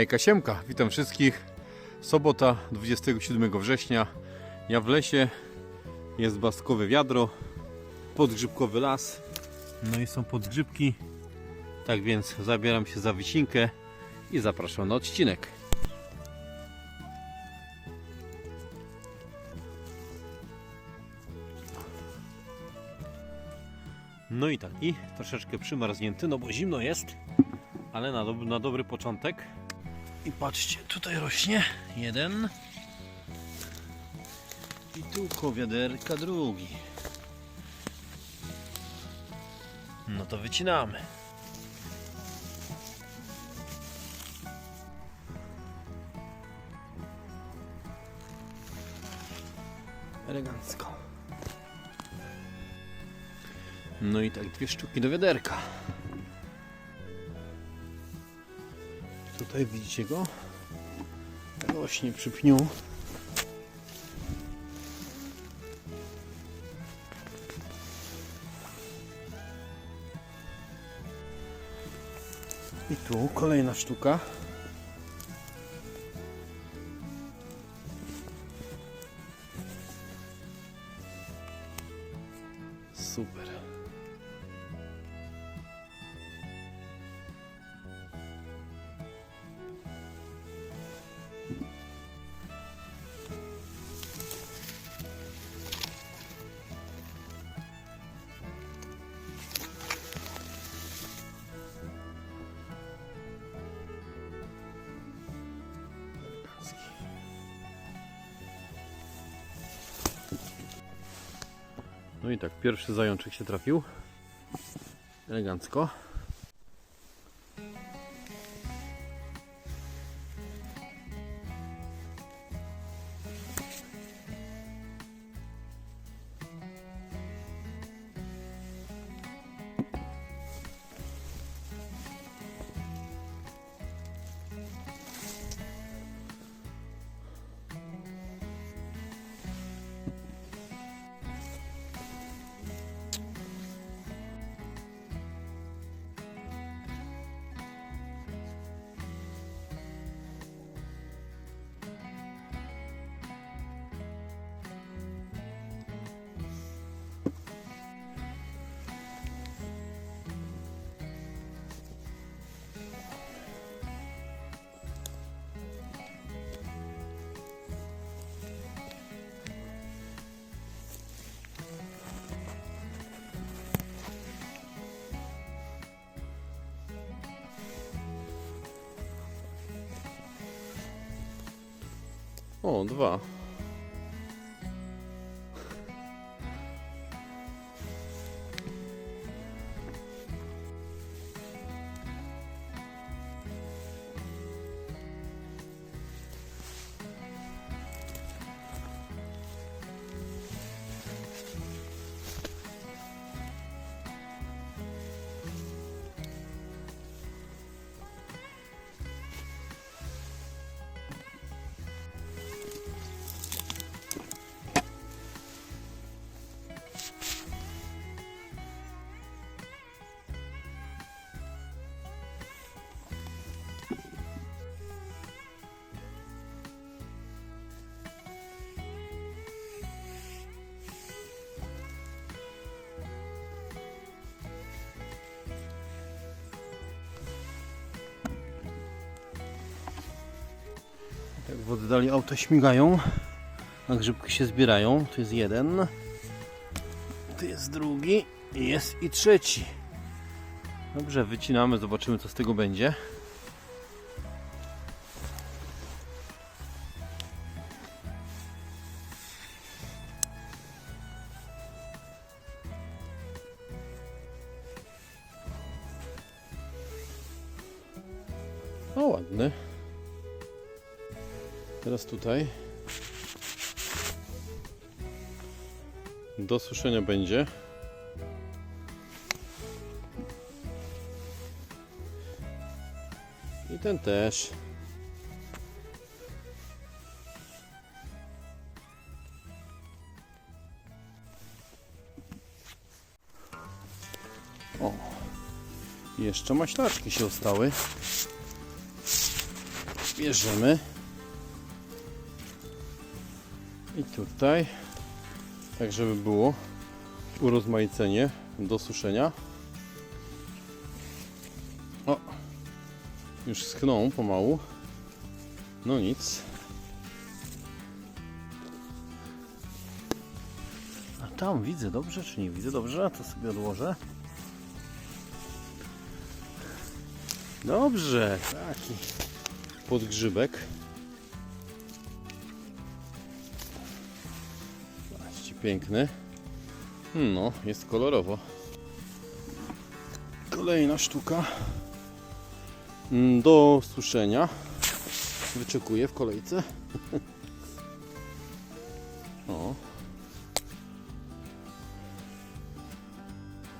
Hejka witam wszystkich. Sobota 27 września. Ja w lesie, jest baskowe wiadro, podgrzybkowy las. No i są podgrzybki. Tak więc zabieram się za wycinkę i zapraszam na odcinek. No i tak, i troszeczkę przymarznięty, no bo zimno jest, ale na, na dobry początek. I patrzcie, tutaj rośnie jeden. I tu koło wiaderka drugi. No to wycinamy. Elegancko. No i tak dwie sztuki do wiaderka. Tutaj widzicie go? Rośnie przy pniu. I tu kolejna sztuka. No i tak, pierwszy zajączek się trafił. Elegancko. O, dwa. Tak w oddali auta śmigają, a grzybki się zbierają. Tu jest jeden, tu jest drugi jest i trzeci. Dobrze, wycinamy, zobaczymy co z tego będzie. O, ładny. Teraz tutaj. Do suszenia będzie. I ten też. O. Jeszcze maślaczki się ostały. bierzemy. Tutaj, tak żeby było urozmaicenie do suszenia. O, już schną pomału. No nic. A tam widzę dobrze, czy nie widzę dobrze? To sobie odłożę. Dobrze, taki podgrzybek. Piękny. No, jest kolorowo. Kolejna sztuka mm, do suszenia. Wyczekuję w kolejce. O.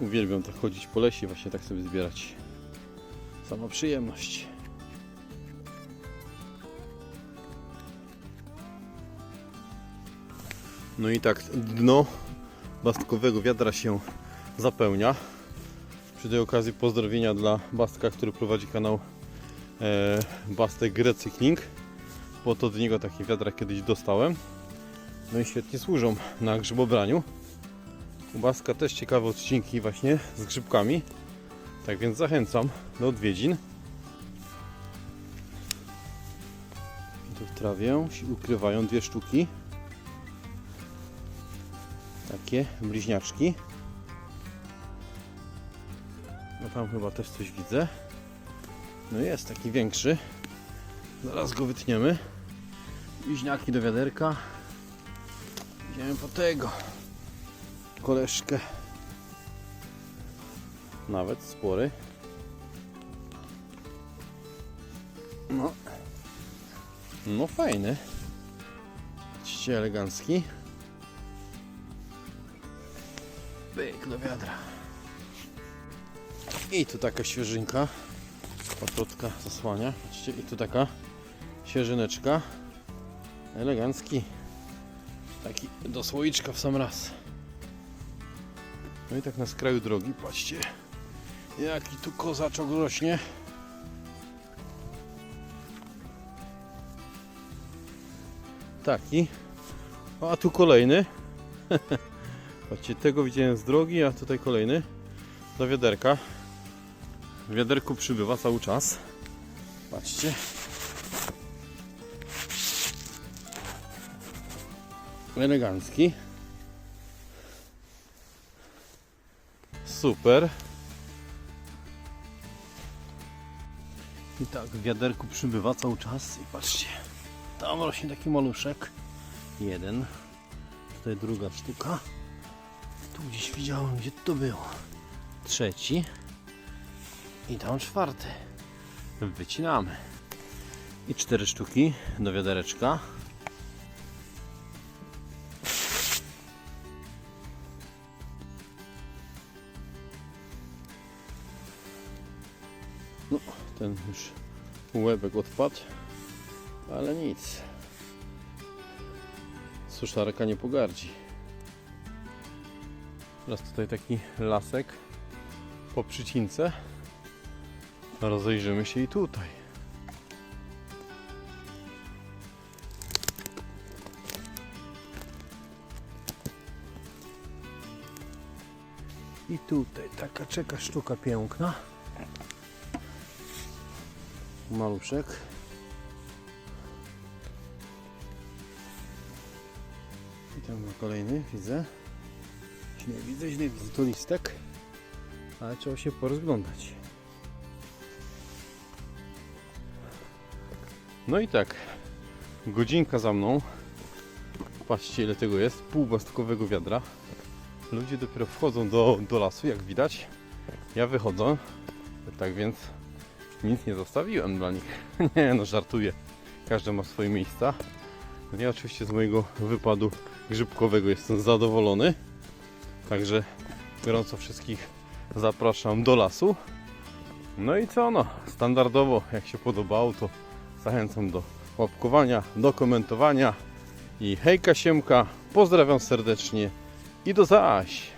Uwielbiam tak chodzić po lesie, właśnie tak sobie zbierać. Sama przyjemność. No i tak dno bastkowego wiadra się zapełnia. Przy tej okazji pozdrowienia dla Bastka, który prowadzi kanał e, Bastek Recykling, bo to od niego takie wiadra kiedyś dostałem. No i świetnie służą na grzybobraniu. U Bastka też ciekawe odcinki właśnie z grzybkami. Tak więc zachęcam do odwiedzin. Tu w trawie się ukrywają dwie sztuki. Takie bliźniaczki. No tam chyba też coś widzę. No jest taki większy. Zaraz go wytniemy. Bliźniaki do wiaderka. Idziemy po tego. Koleżkę. Nawet spory. No. No fajny. Czcie elegancki. Pyk do wiadra. I tu taka świeżynka. Patotka zasłania. Patrzcie, i tu taka świeżyneczka. Elegancki. Taki do słoiczka w sam raz. No i tak na skraju drogi, patrzcie. Jaki tu kozaczok rośnie. Taki. A tu kolejny. Patrzcie, tego widziałem z drogi, a tutaj kolejny. Do wiaderka. W wiaderku przybywa cały czas. Patrzcie. Elegancki. Super. I tak, w wiaderku przybywa cały czas. I patrzcie, tam rośnie taki maluszek. Jeden. Tutaj druga sztuka. Tu gdzieś widziałem, gdzie to było. Trzeci. I tam czwarty. Wycinamy. I cztery sztuki do wiadereczka. No, ten już łebek odpadł, ale nic. Suszarka nie pogardzi. Teraz tutaj taki lasek po przycince. Rozejrzymy się i tutaj. I tutaj taka czeka sztuka piękna. Maluszek. I tam kolejny, widzę. Źle widzę, źle widzę. Listek. Ale trzeba się porozglądać. No i tak. Godzinka za mną. Patrzcie ile tego jest. Pół bastkowego wiadra. Ludzie dopiero wchodzą do, do lasu, jak widać. Ja wychodzę. Tak więc nic nie zostawiłem dla nich. Nie no, żartuję. Każdy ma swoje miejsca. No Ja oczywiście z mojego wypadu grzybkowego jestem zadowolony. Także gorąco wszystkich zapraszam do lasu. No i co no, standardowo jak się podobało to zachęcam do łapkowania, do komentowania i hejka siemka, pozdrawiam serdecznie i do zaś!